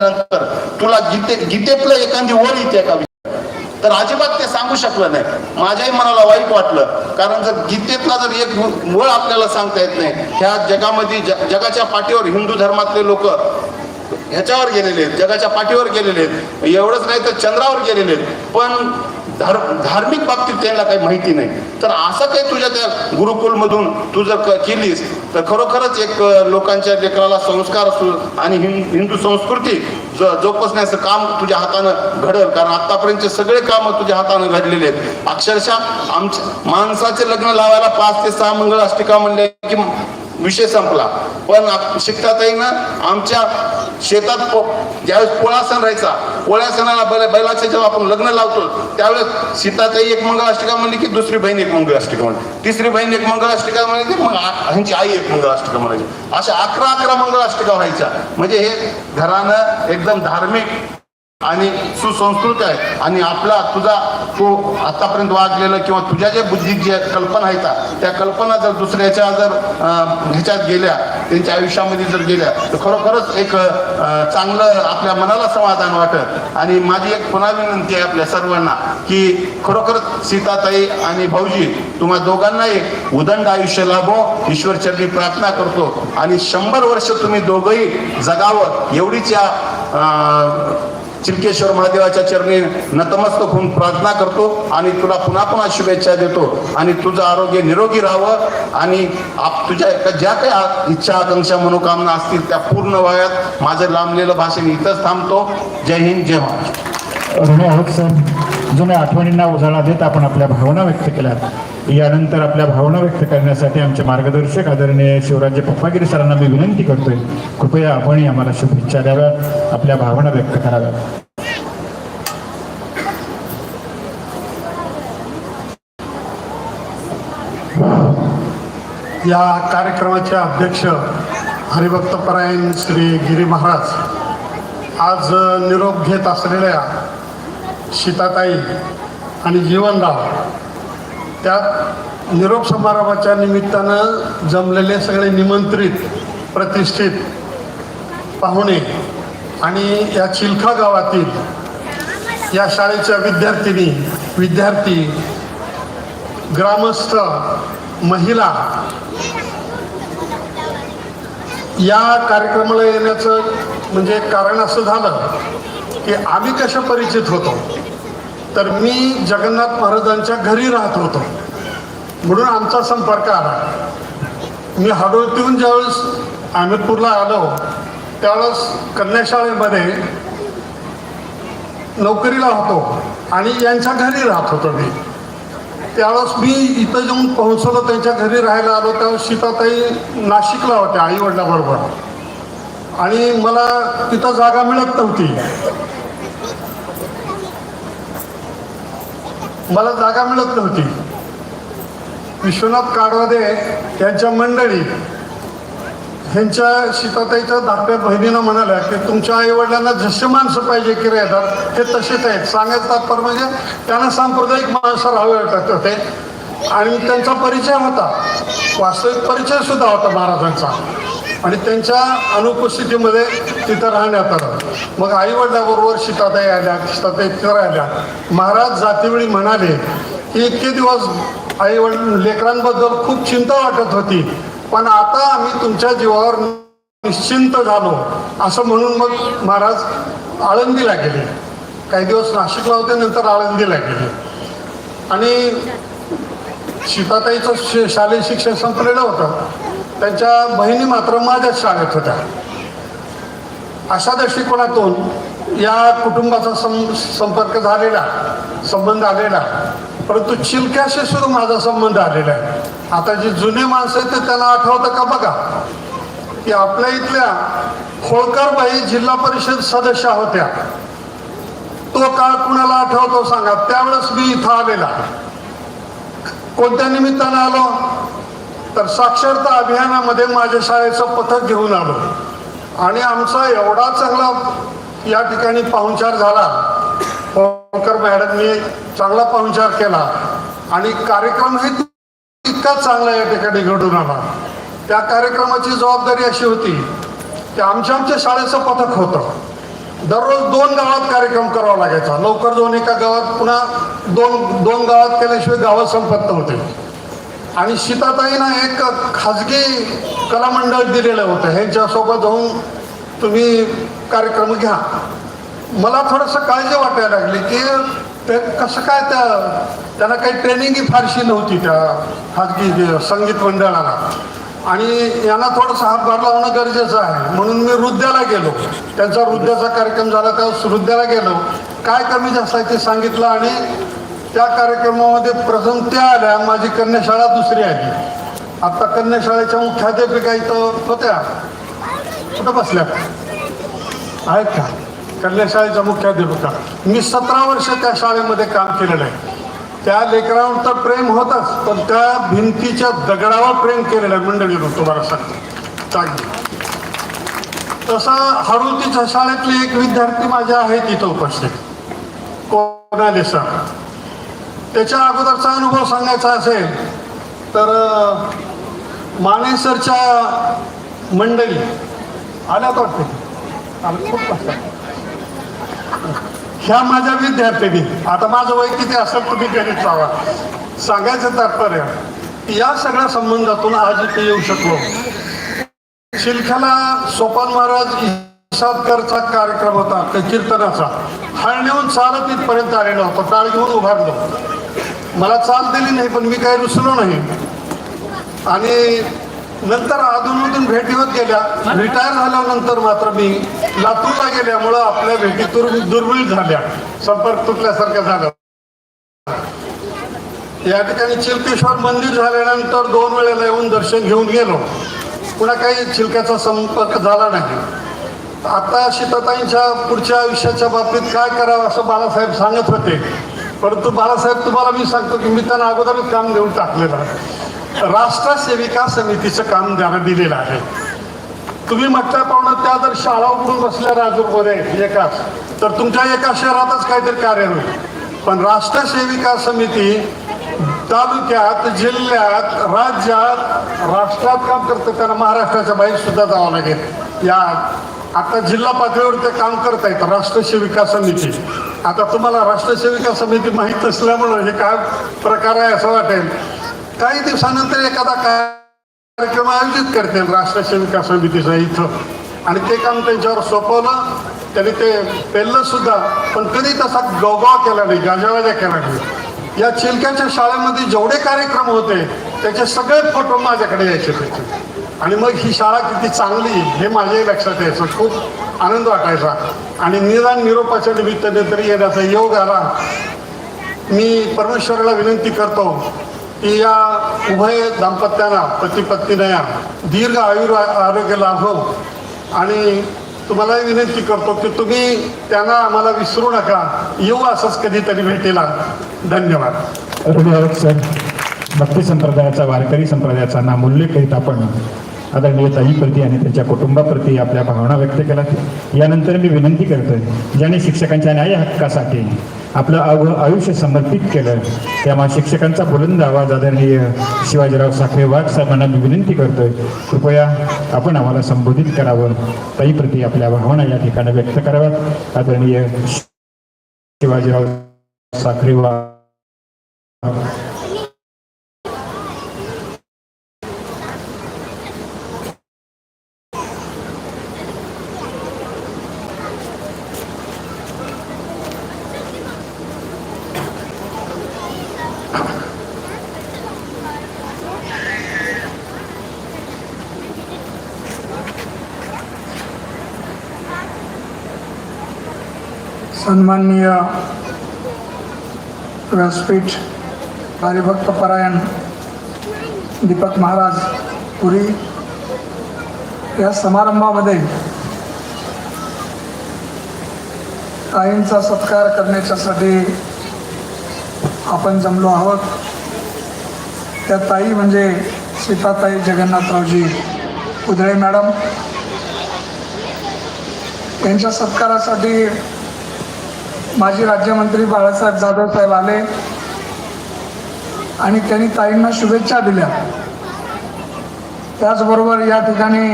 नंतर तुला गीते गीतेतलं एखादी ओळ येते का? तर अजिबात ते सांगू शकलं नाही. माझ्याही मनाला वाईट वाटलं. कारण जर गीतेतला जर एक ओळ आपल्याला सांगता येत नाही ह्या जगामध्ये जगाच्या पाठीवर हिंदू धर्मातले लोक ह्याच्यावर गेलेले आहेत जगाच्या पाठीवर गेलेले आहेत. एवढंच नाही तर चंद्रावर गेलेले आहेत. पण धार्मिक बाबतीत त्यांना काही माहिती नाही. तर असं काही तुझ्या त्या गुरुकुलमधून तू जर क- केलीस तर खरोखरच एक लोकांच्या लेकराला संस्कार असू आणि हिं- हिंदू संस्कृती ज- जोपासण्याचं काम तुझ्या हातानं घडल. कारण आतापर्यंतचे सगळे कामं तुझ्या हातानं घडलेले आहेत. अक्षरशः आमच्या माणसाचे लग्न लावायला पाच ते सहा मंगळ अष्टिका म्हणले की विषय संपला. पण आप- ना आमच्या शेतात पो- ज्यावेळेस पोळा सण राहायचा पोळ्या सणाला बैला बैलाच्या जेव्हा आपण लग्न लावतो त्यावेळेस सीताताई एक मंगळाष्टिका म्हणली की दुसरी बहीण एक मंगळाष्टिका म्हणली. तिसरी बहीण एक मंगळाष्टिका म्हणायची मग ह्यांची आई एक मंगळाष्टिका म्हणायची. अशा अकरा अकरा मंगळाष्टिका व्हायच्या. म्हणजे हे घरानं एकदम धार्मिक आणि सुसंस्कृत आहे. आणि आपला तुझा तो आतापर्यंत वागलेलं किंवा तुझ्या ज्या बुद्धीत ज्या कल्पना आहेत त्या कल्पना जर दुसऱ्याच्या जर ह्याच्यात गेल्या त्यांच्या आयुष्यामध्ये जर गेल्या तर खरोखरच एक चांगलं आपल्या मनाला समाधान वाटत. आणि माझी एक पुन्हा विनंती आहे आपल्या सर्वांना की खरोखरच सीताताई आणि भाऊजी तुम्हा दोघांना एक उदंड आयुष्य लाभो ईश्वरचरणी प्रार्थना करतो. आणि शंभर वर्ष तुम्ही दोघंही जगावं एवढीच या चिलकेश्वर महादेवाच्या चरणी नतमस्तक होऊन प्रार्थना करतो आणि तुला पुन्हा पुन्हा शुभेच्छा देतो आणि तुझं आरोग्य निरोगी राहावं आणि आप तुझ्या ज्या काही इच्छा आकांक्षा मनोकामना असतील त्या पूर्ण व्हाव्यात. माझं लांबलेलं भाषण इथंच थांबतो. जय हिंद जय महाराष्ट्र. जुन्या आठवणींना उजाळा देत आपण आपल्या भावना व्यक्त केल्यात यानंतर आपल्या भावना व्यक्त करण्यासाठी आमचे मार्गदर्शक आदरणीय शिवराज्य पप्पागिरी सरांना मी विनंती करतोय कृपया आपणही आम्हाला शुभेच्छा द्याव्यात आपल्या भावना व्यक्त कराव्यात. या कार्यक्रमाचे अध्यक्ष हरिभक्तपरायण श्री गिरी महाराज आज निरोप घेत असलेल्या सीताताई आणि जीवनराव. त्यात निरोप समारंभाच्या निमित्तानं जमलेले सगळे निमंत्रित प्रतिष्ठित पाहुणे आणि या चिलखा गावातील या शाळेच्या विद्यार्थिनी विद्यार्थी ग्रामस्थ महिला या कार्यक्रमाला येण्याचं म्हणजे कारण असं झालं. की आम्ही कशा परिचित होतो? तर मी जगन्नाथ महाराजांच्या घरी राहत होतो. म्हणून आमचा संपर्क आला. मी हडोळतीहून ज्यावेळेस अहमदपूरला आलो त्यावेळेस कन्याशाळेमध्ये नोकरीला होतो आणि यांच्या घरी राहत होतो मी. त्यावेळेस मी इथं जाऊन पोहोचलो त्यांच्या घरी राहायला आलो. त्यावेळेस सीताताई नाशिकला होत्या आई वडिलाबरोबर आणि मला तिथं जागा मिळत नव्हती. मला जागा मिळत नव्हती. विश्वनाथ काडवादे यांच्या मंडळी ह्यांच्या सीताताईच्या धाकट्या बहिणीनं म्हणाल्या की तुमच्या आईवडिलांना जसे माणसं पाहिजे की राहतात हे तसेच आहेत. सांगायचं तात्पर्य म्हणजे त्यांना सांप्रदायिक माणसं राहावे वाटत होते. आणि त्यांचा परिचय होता. वास्तविक परिचय सुद्धा होता महाराजांचा. आणि त्यांच्या अनुपस्थितीमध्ये तिथं राहण्यात आलं. मग आई वडिलाबरोबर सीताताई आल्या सीताताई तिथं राहिल्या. महाराज जातीवेळी म्हणाले की इतके दिवस आई वडील लेकरांबद्दल खूप चिंता वाटत होती. पण आता आम्ही तुमच्या जीवावर निश्चिंत झालो. असं म्हणून मग महाराज आळंदीला गेले. काही दिवस नाशिकला होते नंतर आळंदीला गेले. आणि सीताताईचं शालेय शिक्षण संपलेलं होतं. त्यांच्या बहिणी मात्र माझ्याच शाळेत होत्या. अशा दृष्टिकोनातून या कुटुंबाचा सं संपर्क झालेला संबंध आलेला परंतु चिलक्याशी सुद्धा माझा संबंध आलेला आहे. आता जे जुने माणसं आहेत ते त्यांना आठवतं का बघा? की आपल्या इथल्या होळकरबाई जिल्हा परिषद सदस्य होत्या. तो काळ कुणाला आठवतो सांगा? त्यावेळेस मी इथं आलेला. कोणत्या निमित्तानं आलो? तर साक्षरता अभियानामध्ये माझ्या शाळेचं पथक घेऊन आलो. आणि आमचा एवढा चांगला या ठिकाणी पाहुणचार झाला. होळकर मॅडमनी चांगला पाहुणचार केला. आणि कार्यक्रमही इतका चांगला या ठिकाणी घडून आला. त्या कार्यक्रमाची जबाबदारी अशी होती की आमच्या आमच्या शाळेचं पथक होतं. दररोज दोन गावात कार्यक्रम करावा लागायचा. लवकर जाऊन एका गावात पुन्हा दोन दोन गावात केल्याशिवाय गावात संपत नव्हते. आणि सीताताईनं एक खाजगी कलामंडळ दिलेलं होतं. ह्यांच्यासोबत जाऊन तुम्ही कार्यक्रम घ्या. मला थोडंसं काळजी वाटायला लागली की ते कसं काय त्या त्यांना काही ट्रेनिंगही फारशी नव्हती त्या खाजगी संगीत मंडळाला. आणि यांना थोडंसं हातभार लावणं गरजेचं आहे. म्हणून मी वृद्ध्याला गेलो. त्यांचा वृद्ध्याचा कार्यक्रम झाला त्या वृद्ध्याला गेलो. काय कमी जास्त आहे ते सांगितलं आणि त्या कार्यक्रमामध्ये प्रथम त्या आल्या माझी कन्याशाळा दुसरी आली. आता कन्याशाळेच्या मुख्याध्यापिका इथं होत्या. कुठं बसल्या? आहेत का? कन्याशाळेच्या मुख्याध्यापिका. मी सतरा वर्ष त्या शाळेमध्ये काम केलेलं आहे. त्या लेकरावर तर प्रेम होतच पण त्या भिंतीच्या दगडावर प्रेम केलेलं आहे मंडळीनं तुम्हाला सांगतो चांगली. तसं हळूतीच्या शाळेतले एक विद्यार्थी माझ्या आहेत इथं उपस्थित. कोणाले सर? त्याच्या अगोदरचा अनुभव सांगायचा असेल तर माने मानेसरच्या मंडळी आल्यात वाटते. आल्या ह्या माझ्या विद्यार्थ्यांनी आता माझं वय किती असेल तुम्ही गणित लावा. सांगायचं तात्पर्य या सगळ्या संबंधातून आज इथे येऊ शकलो. शिलख्याला सोपान महाराज इसादकरचा कार्यक्रम होता त्या कीर्तनाचा. हळ नेऊन चालत इथपर्यंत आलेला होता टाळ घेऊन उभारलो. मला चाल दिली नाही पण मी काही रुसलो नाही. आणि नंतर अधूनमधून भेटी होत गेल्या. रिटायर झाल्यानंतर मात्र मी लातूरला गेल्यामुळं आपल्या भेटी दुर् दुर्मिळ झाल्या. संपर्क तुटल्यासारख्या झाल्या या ठिकाणी चिलकेश्वर मंदिर झाल्यानंतर दोन वेळेला येऊन दर्शन घेऊन गेलो. पुन्हा काही चिलक्याचा संपर्क झाला नाही. आता शीतताईंच्या पुढच्या आयुष्याच्या बाबतीत काय करावं असं बाळासाहेब सांगत होते. परंतु बाळासाहेब तुम्हाला मी सांगतो की मी त्यांना अगोदरच काम देऊन टाकलेलं आहे. राष्ट्र सेविका समितीचं काम त्यांना दिलेलं आहे. तुम्ही म्हटल्याप्रमाणे त्या जर शाळा उघडून बसल्या राजूरमध्ये एकाच तर तुमच्या एका शहरातच काहीतरी कार्य होईल पण राष्ट्र सेविका समिती तालुक्यात जिल्ह्यात राज्यात राष्ट्रात काम करतं त्यांना महाराष्ट्राच्या बाहेर सुद्धा जावं लागेल. या आता जिल्हा पातळीवर ते काम करत आहेत राष्ट्रसेविका समिती. आता तुम्हाला राष्ट्रसेविका समिती माहीत असल्यामुळं हे काय प्रकार आहे असं वाटेल. काही दिवसानंतर एखादा काय कार्यक्रम आयोजित करतील राष्ट्रसेविका समितीचा इथं. आणि ते काम त्यांच्यावर सोपवलं त्यांनी ते पेललं सुद्धा पण कधी तसा गवगाव केला नाही गाजावाजा केला नाही. या चिलक्याच्या शाळेमध्ये जेवढे कार्यक्रम होते त्याचे सगळे फोटो माझ्याकडे यायचे. त्याचे आणि मग ही शाळा किती चांगली हे माझ्याही लक्षात यायचं खूप आनंद वाटायचा. आणि निदान निरोपाच्या निमित्ताने तरी येण्याचा योग आला. मी परमेश्वराला विनंती करतो की या उभय दाम्पत्यांना पती पत्नीनं दीर्घ आयुर आरोग्य लाभो. आणि तुम्हालाही विनंती करतो की तुम्ही त्यांना आम्हाला विसरू नका. येऊ असंच कधीतरी भेटेला. धन्यवाद. सर. भक्ती संप्रदायाचा वारकरी संप्रदायाचा नामूल्य करीत आपण आदरणीय ताईप्रती आणि त्यांच्या कुटुंबाप्रती आपल्या भावना व्यक्त केल्या. यानंतर मी विनंती करतोय ज्याने शिक्षकांच्या न्याय हक्कासाठी आपलं अव आयुष्य समर्पित केलं त्यामुळे शिक्षकांचा बुलंद आवाज आदरणीय शिवाजीराव साखरे वाघ साहेबांना मी विनंती करतोय कृपया आपण आम्हाला संबोधित करावं. ताईप्रती आपल्या भावना या ठिकाणी व्यक्त कराव्यात. आदरणीय शिवाजीराव साखरे वाघ सन्माननीय व्यासपीठ हरिभक्तपरायण दीपक महाराज पुरी या समारंभामध्ये ताईंचा सत्कार करण्याच्यासाठी आपण जमलो आहोत. त्या ताई म्हणजे सीताताई जगन्नाथरावजी उदळे मॅडम. त्यांच्या सत्कारासाठी माजी राज्यमंत्री बाळासाहेब जाधव साहेब आले आणि त्यांनी ताईंना शुभेच्छा दिल्या. त्याचबरोबर या ठिकाणी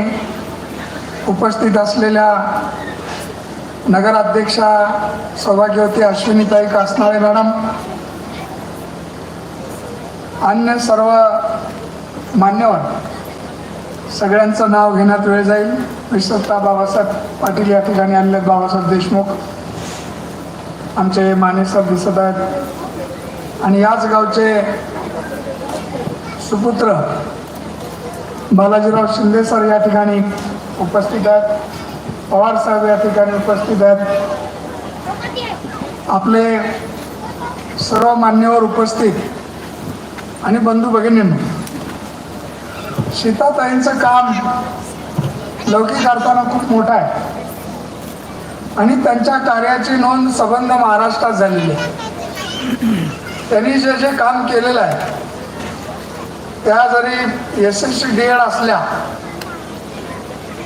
उपस्थित असलेल्या नगराध्यक्षा सौभाग्यवती अश्विनीताई कासनाळे मॅडम अन्य सर्व मान्यवर सगळ्यांचं नाव घेण्यात वेळ जाईल. विशेषतः बाबासाहेब पाटील या ठिकाणी आणले बाबासाहेब देशमुख आमचे माने सर दिसत आहेत. आणि याच गावचे सुपुत्र बालाजीराव शिंदे सर या ठिकाणी उपस्थित आहेत. पवार साहेब या ठिकाणी उपस्थित आहेत. आपले सर्व मान्यवर उपस्थित. आणि बंधू भगिनींनो सीताताईंचं काम लौकिक अर्थानं खूप मोठं आहे. आणि त्यांच्या कार्याची नोंद संबंध महाराष्ट्रात झालेली आहे. त्यांनी जे जे काम केलेलं आहे त्या जरी S S C D Ed असल्या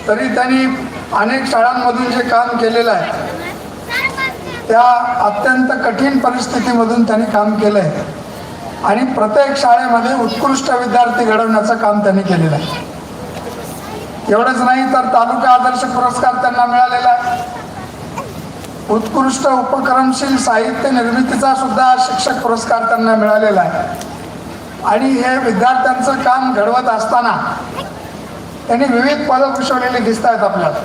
तरी त्यांनी अनेक शाळांमधून जे काम केलेलं आहे त्या अत्यंत कठीण परिस्थितीमधून त्यांनी काम केलं आहे. आणि प्रत्येक शाळेमध्ये उत्कृष्ट विद्यार्थी घडवण्याचं काम त्यांनी केलेलं आहे. एवढंच नाही तर तालुका आदर्श पुरस्कार त्यांना मिळालेला आहे. उत्कृष्ट उपक्रमशील साहित्य निर्मितीचा सुद्धा शिक्षक पुरस्कार त्यांना मिळालेला आहे. आणि हे विद्यार्थ्यांचं काम घडवत असताना त्यांनी विविध पदं भूषवलेली दिसत आहेत आपल्याला.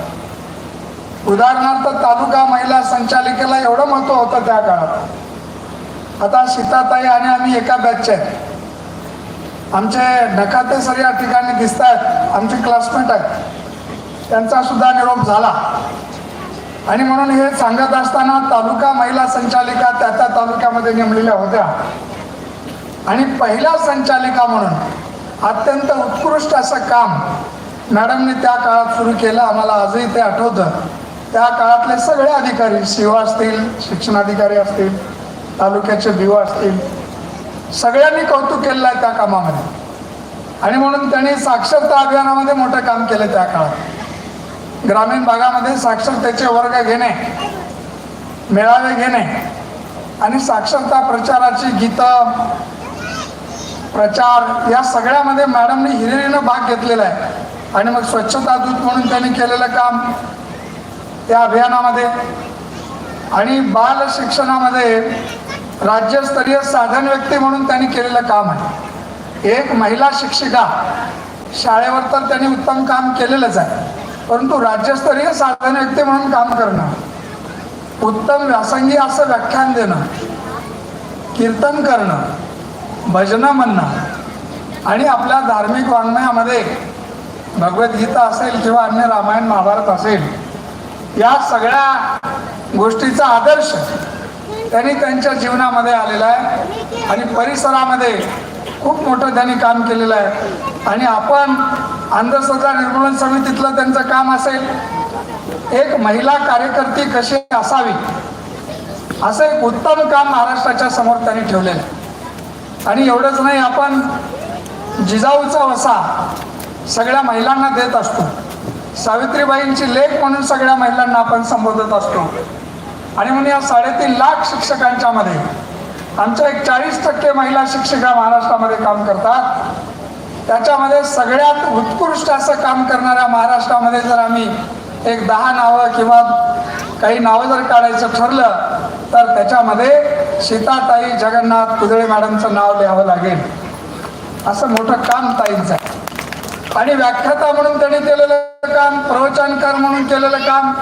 उदाहरणार्थ तालुका महिला संचालिकेला एवढं महत्त्व होतं त्या काळात. आता सीताताई आणि आम्ही एका बॅचचे आहेत. आमचे नकाते सर या ठिकाणी दिसत आहेत आमचे क्लासमेट आहेत. त्यांचा सुद्धा निरोप झाला. आणि म्हणून हे सांगत असताना तालुका महिला संचालिका त्या त्या तालुक्यामध्ये नेमलेल्या होत्या. आणि पहिला संचालिका म्हणून अत्यंत उत्कृष्ट असं काम मॅडमने त्या काळात सुरू केलं. आम्हाला आजही ते आठवतं. त्या काळातले सगळे अधिकारी शिवा असतील शिक्षणाधिकारी असतील तालुक्याचे दिवा असतील सगळ्यांनी कौतुक केलेलं आहे त्या कामामध्ये. आणि म्हणून त्यांनी साक्षरता अभियानामध्ये मोठं काम केलं त्या काळात. ग्रामीण भागामध्ये साक्षरतेचे वर्ग घेणे मेळावे घेणे आणि साक्षरता प्रचाराची गीतं प्रचार या सगळ्यामध्ये मॅडमने हिरिरीनं भाग घेतलेला आहे. आणि मग स्वच्छता दूत म्हणून त्यांनी केलेलं काम त्या अभियानामध्ये. आणि बाल शिक्षणामध्ये राज्यस्तरीय साधन व्यक्ती म्हणून त्यांनी केलेलं काम आहे. एक महिला शिक्षिका शाळेवर तर त्यांनी उत्तम काम केलेलंच आहे. परंतु राज्यस्तरीय साधन व्यक्ती म्हणून काम करणं उत्तम व्यासंगी असं व्याख्यान देणं कीर्तन करणं भजनं म्हणणं आणि आपल्या धार्मिक वाङ्मयामध्ये भगवद्गीता असेल किंवा अन्य रामायण महाभारत असेल या सगळ्या गोष्टीचा आदर्श त्यांनी त्यांच्या जीवनामध्ये आलेला आहे आणि परिसरामध्ये खूप मोठं त्यांनी काम केलेलं आहे. आणि आपण अंधश्रद्धा निर्मूलन समितीतलं त्यांचं काम असेल. एक महिला कार्यकर्ती कशी असावी? असं एक उत्तम काम महाराष्ट्राच्या समोर त्यांनी ठेवलेलं आहे. आणि एवढंच नाही आपण जिजाऊचा वसा सगळ्या महिलांना देत असतो. सावित्रीबाईंची लेख म्हणून सगळ्या महिलांना आपण संबोधत असतो. आणि म्हणून या साडेतीन लाख शिक्षकांच्या मध्ये आमच्या एक चाळीस टक्के महिला शिक्षिका महाराष्ट्रामध्ये काम करतात. त्याच्यामध्ये सगळ्यात उत्कृष्ट असं काम करणाऱ्या महाराष्ट्रामध्ये जर आम्ही एक दहा नावं किंवा काही नावं जर काढायचं ठरलं तर त्याच्यामध्ये सीताताई जगन्नाथ कुदळे मॅडमचं नाव लिहावं लागेल. असं मोठं काम ताईंचं आहे. आणि व्याख्याता म्हणून त्यांनी केलेलं काम प्रवचनकार म्हणून केलेलं काम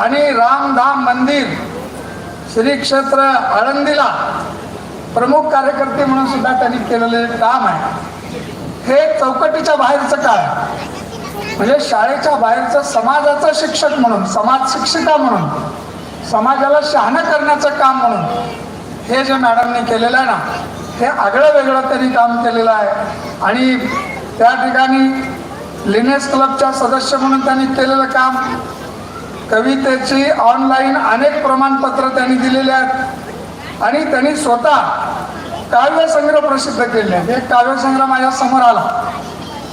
आणि रामधाम मंदिर श्री क्षेत्र आळंदीला प्रमुख कार्यकर्ते म्हणून सुद्धा त्यांनी केलेले काम आहे. हे चौकटीच्या बाहेरचं काय म्हणजे शाळेच्या बाहेरचं समाजाचं शिक्षक म्हणून समाज शिक्षिका म्हणून समाजाला शहाणं करण्याचं काम म्हणून हे जे मॅडमने केलेलं आहे ना हे आगळं वेगळं त्यांनी काम केलेलं आहे. आणि त्या ठिकाणी लिनेस क्लबच्या सदस्य म्हणून त्यांनी केलेलं काम कवितेची ऑनलाईन अनेक प्रमाणपत्र त्यांनी दिलेली आहेत. आणि त्यांनी स्वतः काव्यसंग्रह प्रसिद्ध केले. एक काव्यसंग्रह माझ्यासमोर आला.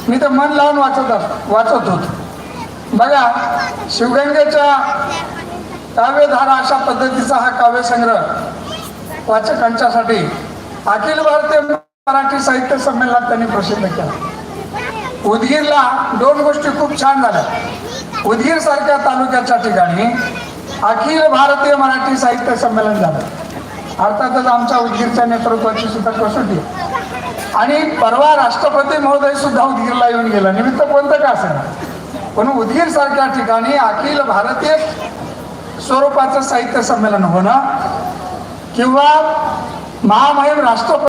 मी तर मन लावून वाचत वाचत होतो. बघा शिवगंगेच्या काव्यधारा अशा पद्धतीचा हा काव्यसंग्रह वाचकांच्यासाठी अखिल भारतीय मराठी साहित्य संमेलनात त्यांनी प्रसिद्ध केला. उदगीरला दोन गोष्टी खूप छान झाल्या. उदगीर सारख्या तालुक्याच्या ठिकाणी अखिल भारतीय मराठी साहित्य संमेलन झालं. अर्थातच आमच्या उदगीरच्या नेतृत्वाची सुद्धा कसोटी. आणि परवा राष्ट्रपती महोदय सुद्धा उदगीरला येऊन गेला. निमित्त कोणतं का असेल पण उदगीर सारख्या ठिकाणी अखिल भारतीय स्वरूपाचं साहित्य संमेलन होणं किंवा महामहिम राष्ट्रपती